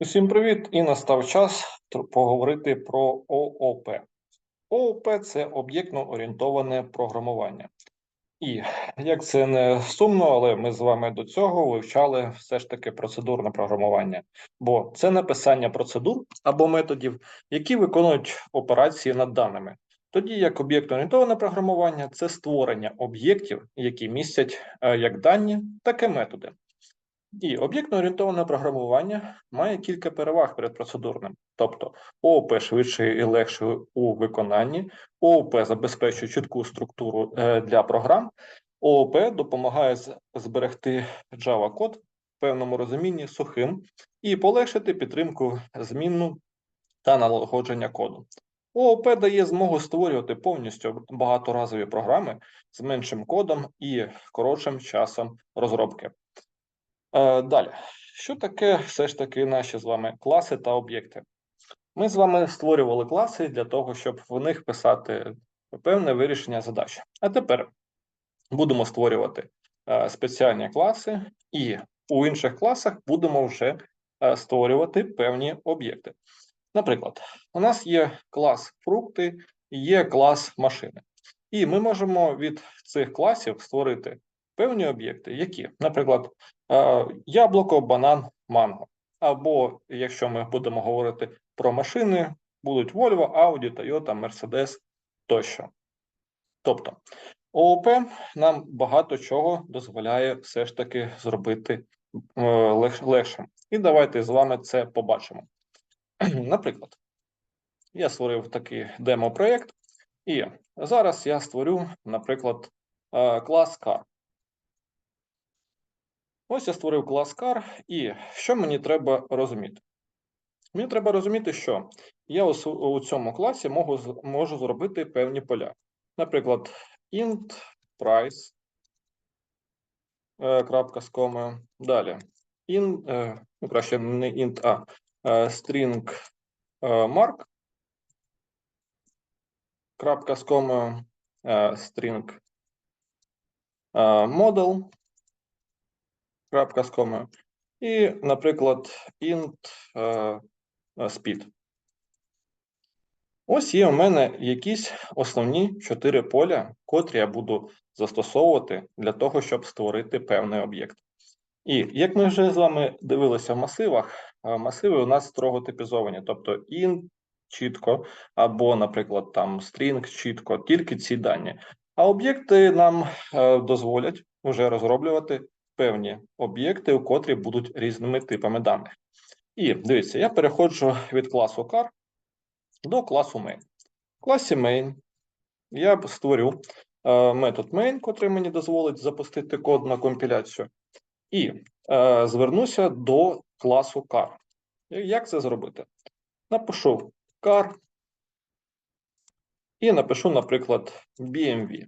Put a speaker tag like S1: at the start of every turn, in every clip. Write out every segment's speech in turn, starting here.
S1: Усім привіт! І настав час поговорити про ООП. ООП це об'єктно орієнтоване програмування. І як це не сумно, але ми з вами до цього вивчали все ж таки процедурне програмування, бо це написання процедур або методів, які виконують операції над даними. Тоді як об'єктно орієнтоване програмування це створення об'єктів, які містять е, як дані, так і методи. І об'єктно-орієнтоване програмування має кілька переваг перед процедурним. Тобто ООП швидше і легше у виконанні, ООП забезпечує чітку структуру е, для програм, ООП допомагає зберегти Java код в певному розумінні сухим і полегшити підтримку змінну та налагодження коду. ООП дає змогу створювати повністю багаторазові програми з меншим кодом і коротшим часом розробки. Е, Далі, що таке все ж таки наші з вами класи та об'єкти? Ми з вами створювали класи для того, щоб в них писати певне вирішення задач. А тепер будемо створювати е, спеціальні класи, і у інших класах будемо вже е, створювати певні об'єкти. Наприклад, у нас є клас фрукти, є клас машини, і ми можемо від цих класів створити певні об'єкти, які, наприклад, яблуко, банан, манго. Або якщо ми будемо говорити про машини, будуть Volvo, Audi, Toyota, Mercedes тощо. Тобто, ООП нам багато чого дозволяє все ж таки зробити е, легшим. І давайте з вами це побачимо. Наприклад, я створив такий демо-проєкт, і зараз я створю, наприклад, е, клас car. Ось я створив клас car, і що мені треба розуміти? Мені треба розуміти, що я у, цьому класі можу, можу зробити певні поля. Наприклад, int price, е, крапка з комою. Далі. In, е, ну, краще не int, а е, string mark, крапка з комою, string model, крапка з комою. І, наприклад, int е, е, speed. Ось є у мене якісь основні чотири поля, котрі я буду застосовувати для того, щоб створити певний об'єкт. І як ми вже з вами дивилися в масивах, е, масиви у нас строго типізовані, тобто int чітко, або, наприклад, там string чітко, тільки ці дані. А об'єкти нам дозволять вже розроблювати певні об'єкти, у котрі будуть різними типами даних. І дивіться, я переходжу від класу car до класу main. В класі main я створю е, метод main, котрий мені дозволить запустити код на компіляцію, і е, звернуся до класу car. Як це зробити? Напишу car і напишу, наприклад, BMV.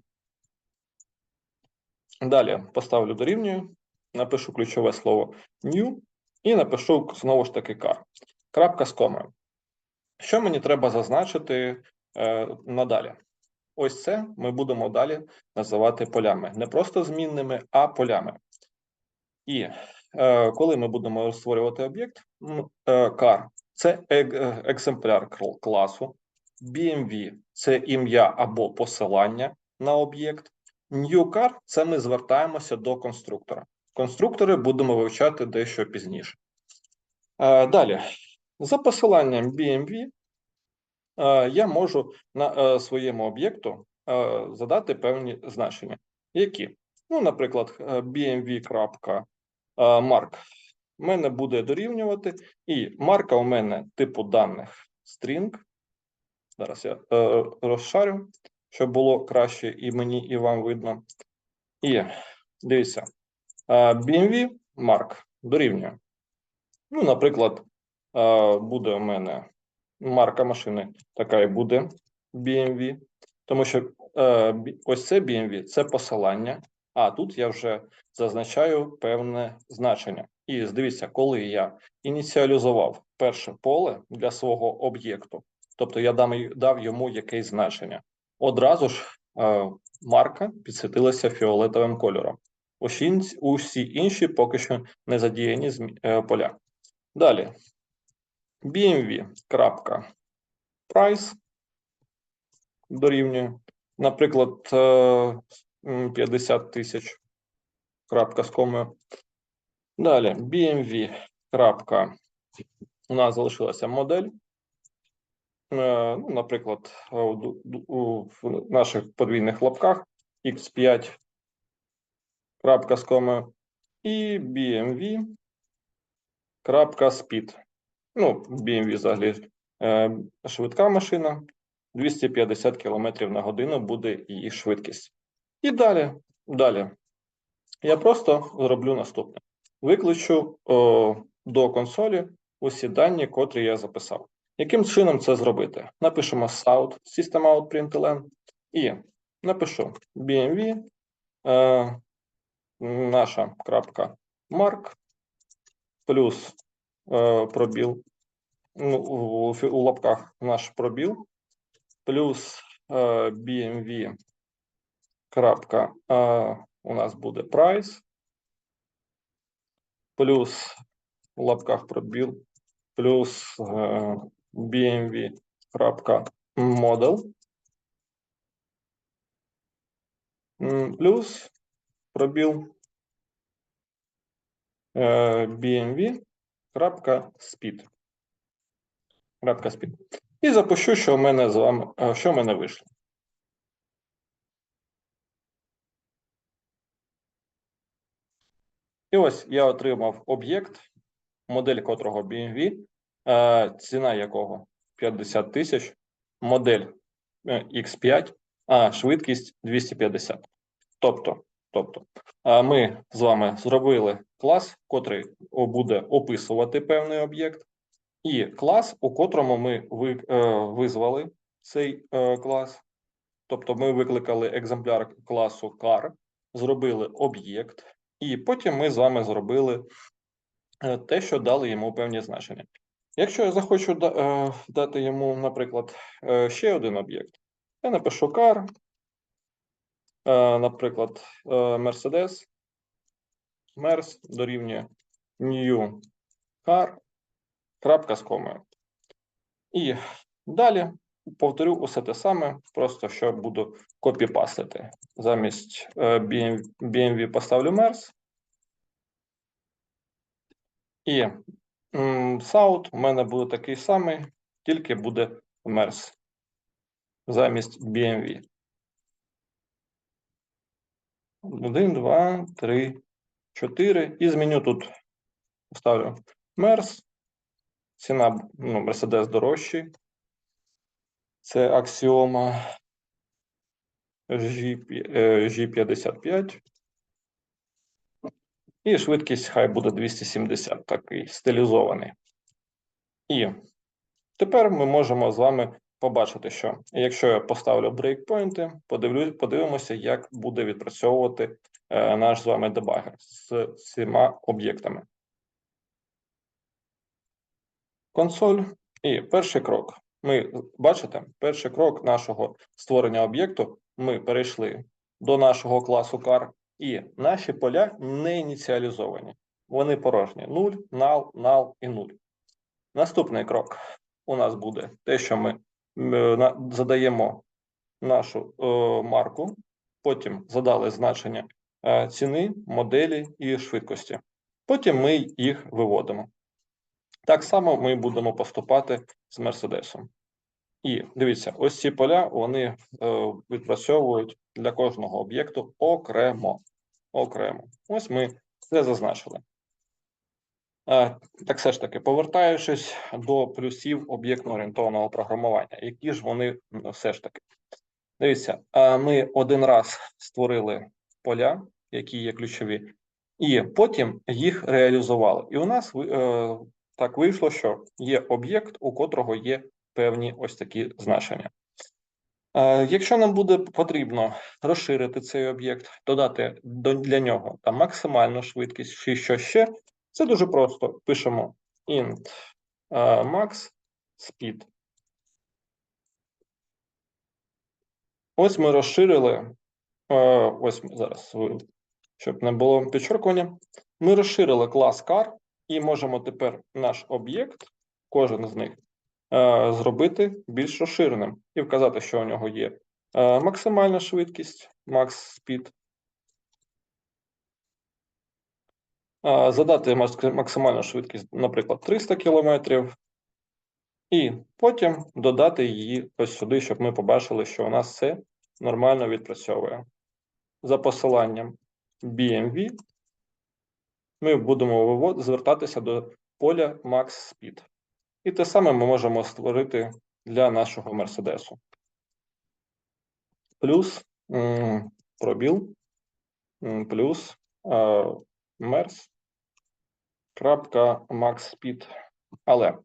S1: Далі поставлю дорівнюю, напишу ключове слово new і напишу знову ж таки car. Крапка з комою. Що мені треба зазначити е, надалі? Ось це ми будемо далі називати полями. Не просто змінними, а полями. І е, коли ми будемо створювати об'єкт, е, car – це е, екземпляр класу, BMV – це ім'я або посилання на об'єкт. New car – це ми звертаємося до конструктора. Конструктори будемо вивчати дещо пізніше. Е, Далі, за посиланням BMV е, я можу на е, своєму об'єкту задати певні значення. Які? Ну, наприклад, bmv.mark мене буде дорівнювати, і марка у мене типу даних string. Зараз я розшарю, щоб було краще і мені, і вам видно. І дивіться, mark дорівнює. Ну, наприклад, буде у мене марка машини, така і буде BMW, тому що е, ось це BMW – це посилання, а тут я вже зазначаю певне значення. І дивіться, коли я ініціалізував перше поле для свого об'єкту, тобто я дав йому якесь значення, одразу ж е, марка підсвітилася фіолетовим кольором. Усі, інші поки що не задіяні е, поля. Далі, bmv.price дорівнює, наприклад, е, 50 тисяч крапка з комою. Далі bmv. крапка, У нас залишилася модель. Е, ну, Наприклад, у, наших подвійних лапках x5 крапка з комою і bmv крапка speed. Ну, BMW взагалі е, швидка машина, 250 км на годину буде її швидкість. І далі, далі. Я просто зроблю наступне: викличу о, до консолі усі дані, котрі я записав. Яким чином це зробити? Напишемо SOUT, System Out println, і напишу BMW, е, наша крапка mark, плюс е, пробіл, ну, у, у лапках наш пробіл, плюс е, BMV крапка, е, у нас буде price, плюс у лапках пробіл, плюс е, BMV крапка model, плюс пробіл е, BMV крапка speed. І запущу, що в мене з вами, е, що в мене вийшло. І ось я отримав об'єкт, модель котрого BMW, е, ціна якого 50 тисяч, модель е, X5, а швидкість 250. Тобто, тобто ми з вами зробили клас, котрий буде описувати певний об'єкт, і клас, у котрому ми е, визвали цей е, клас. Тобто ми викликали екземпляр класу car, зробили об'єкт, і потім ми з вами зробили е, те, що дали йому певні значення. Якщо я захочу дати йому, наприклад, ще один об'єкт, я напишу car, наприклад, е, Mercedes, MERS дорівнює new car, крапка з комою. І далі повторю усе те саме, просто що буду копіпастити. Замість е, BMW поставлю MERS. І South у мене буде такий самий, тільки буде MERS замість BMW. Один, два, три, чотири. І зміню тут, ставлю MERS. Ціна ну, Mercedes дорожчий. Це аксіома е, G55. І швидкість хай буде 270, такий стилізований. І тепер ми можемо з вами побачити, що якщо я поставлю брейкпойнти, подивлю, подивимося, як буде відпрацьовувати е, наш з вами дебагер з всіма об'єктами. Консоль. І перший крок. Ми бачите, перший крок нашого створення об'єкту. Ми перейшли до нашого класу car, і наші поля не ініціалізовані. Вони порожні. 0, null, null і 0. Наступний крок у нас буде те, що ми задаємо нашу е, марку, потім задали значення е, ціни, моделі і швидкості. Потім ми їх виводимо. Так само ми будемо поступати з Мерседесом. І дивіться, ось ці поля вони е, відпрацьовують для кожного об'єкту окремо. Окремо. Ось ми це зазначили. Е, так все ж таки, повертаючись до плюсів об'єктно-орієнтованого програмування, які ж вони все ж таки. Дивіться, е, ми один раз створили поля, які є ключові, і потім їх реалізували. І у нас е, так вийшло, що є об'єкт, у котрого є певні ось такі значення. Якщо нам буде потрібно розширити цей об'єкт, додати для нього там максимальну швидкість чи що ще, це дуже просто. Пишемо int е, max speed. Ось ми розширили. е, Ось зараз, щоб не було підчеркування. Ми розширили клас car і можемо тепер наш об'єкт кожен з них е, зробити більш розширеним і вказати, що у нього є максимальна швидкість, max speed, е, задати максимальну швидкість, наприклад, 300 км, і потім додати її ось сюди, щоб ми побачили, що у нас все нормально відпрацьовує. За посиланням BMV ми будемо звертатися до поля Max Speed. І те саме ми можемо створити для нашого Мерседесу. Плюс пробіл, плюс е, Speed. Але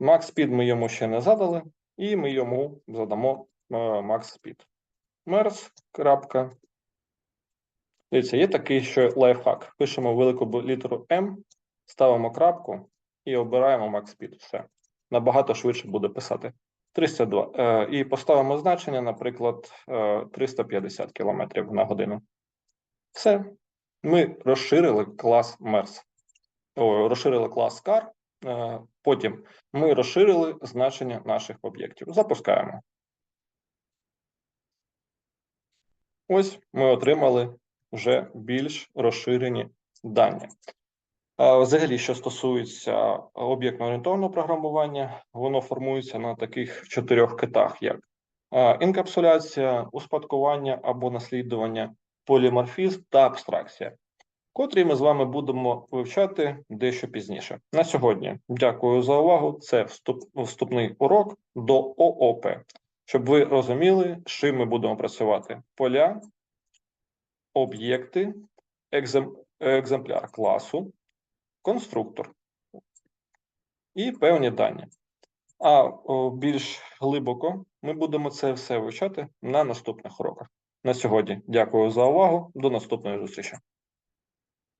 S1: Max Speed ми йому ще не задали, і ми йому задамо е, Max Speed. Мерс. Дивіться, є такий ще лайфхак. Пишемо велику літеру М, ставимо крапку і обираємо Max Speed. Все. Набагато швидше буде писати. 302. Е, і поставимо значення, наприклад, е, 350 км на годину. Все. Ми розширили клас MERS. О, розширили клас CAR. Е, потім ми розширили значення наших об'єктів. Запускаємо. Ось ми отримали вже більш розширені дані. Взагалі, що стосується об'єктно-орієнтовного програмування, воно формується на таких чотирьох китах, як інкапсуляція, успадкування або наслідування, поліморфізм та абстракція, котрі ми з вами будемо вивчати дещо пізніше. На сьогодні дякую за увагу. Це вступ, вступний урок до ООП, щоб ви розуміли, з чим ми будемо працювати: поля, об'єкти, екзем, екземпляр класу конструктор і певні дані. А більш глибоко ми будемо це все вивчати на наступних уроках. На сьогодні дякую за увагу. До наступної зустрічі.